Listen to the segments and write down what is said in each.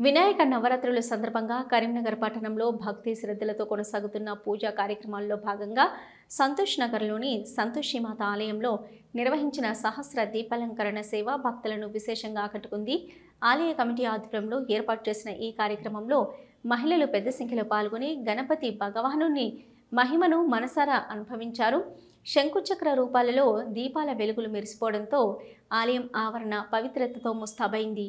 వినాయక నవరాత్రుల సందర్భంగా కరీంనగర్ పట్టణంలో భక్తి శ్రద్ధలతో కొనసాగుతున్న పూజా కార్యక్రమాల్లో భాగంగా సంతోష్ నగర్లోని సంతోషిమాత ఆలయంలో నిర్వహించిన సహస్ర దీపాలంకరణ సేవ భక్తులను విశేషంగా ఆకట్టుకుంది. ఆలయ కమిటీ ఆధ్వర్యంలో ఏర్పాటు చేసిన ఈ కార్యక్రమంలో మహిళలు పెద్ద సంఖ్యలో పాల్గొని గణపతి భగవాను మహిమను మనసారా అనుభవించారు. శంకుచక్ర రూపాలలో దీపాల వెలుగులు మెరిసిపోవడంతో ఆలయం ఆవరణ పవిత్రతతో ముస్తాబైంది.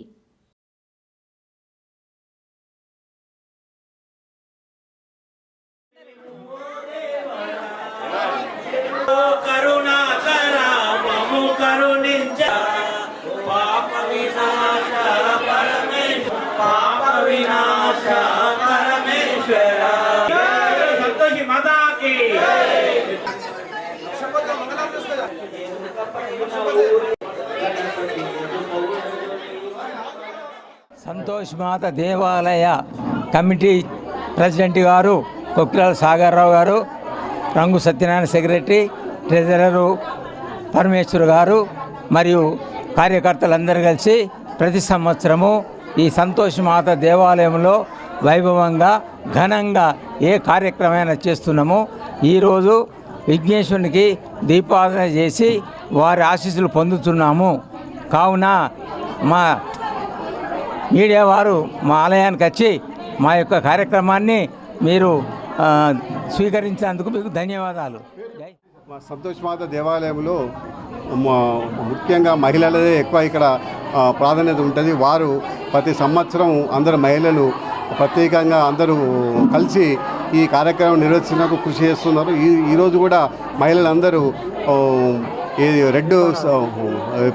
సంతోష్ మాత దేవాలయ కమిటీ ప్రెసిడెంట్ గారు కొక్కిరాల సాగర్రావు గారు రంగు సత్యనారాయణ సెక్రటరీ ట్రెజరరు పరమేశ్వర్ గారు మరియు కార్యకర్తలందరూ కలిసి ప్రతి సంవత్సరము ఈ సంతోష్ మాత దేవాలయంలో వైభవంగా ఘనంగా ఏ కార్యక్రమైనా చేస్తున్నాము ఈరోజు విఘ్నేశ్వరునికి దీపారాధన చేసి వారి ఆశీస్సులు పొందుతున్నాము. కావున మా మీడియా వారు మా ఆలయానికి వచ్చి మా యొక్క కార్యక్రమాన్ని మీరు స్వీకరించినందుకు మీకు ధన్యవాదాలు. మా సంతోష్ మాత దేవాలయంలో ముఖ్యంగా మహిళలదే ఎక్కువ ఇక్కడ ప్రాధాన్యత ఉంటుంది. వారు ప్రతి సంవత్సరం అందరు మహిళలు ప్రత్యేకంగా అందరూ కలిసి ఈ కార్యక్రమం నిర్వహించినందుకు కృషి చేస్తున్నారు. ఈ ఈరోజు కూడా మహిళలందరూ ఆ, ఈ రెడ్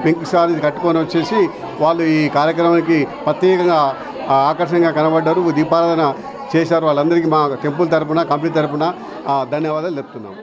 పింక్ సారీ కట్టుకొని వచ్చేసి వాళ్ళు ఈ కార్యక్రమానికి ప్రత్యేకంగా ఆకర్షణగా కనబడ్డారు. దీపారాధన చేశారు. వాళ్ళందరికీ మా టెంపుల్ తరపున కంపెనీ తరపున ధన్యవాదాలు చెప్తున్నాము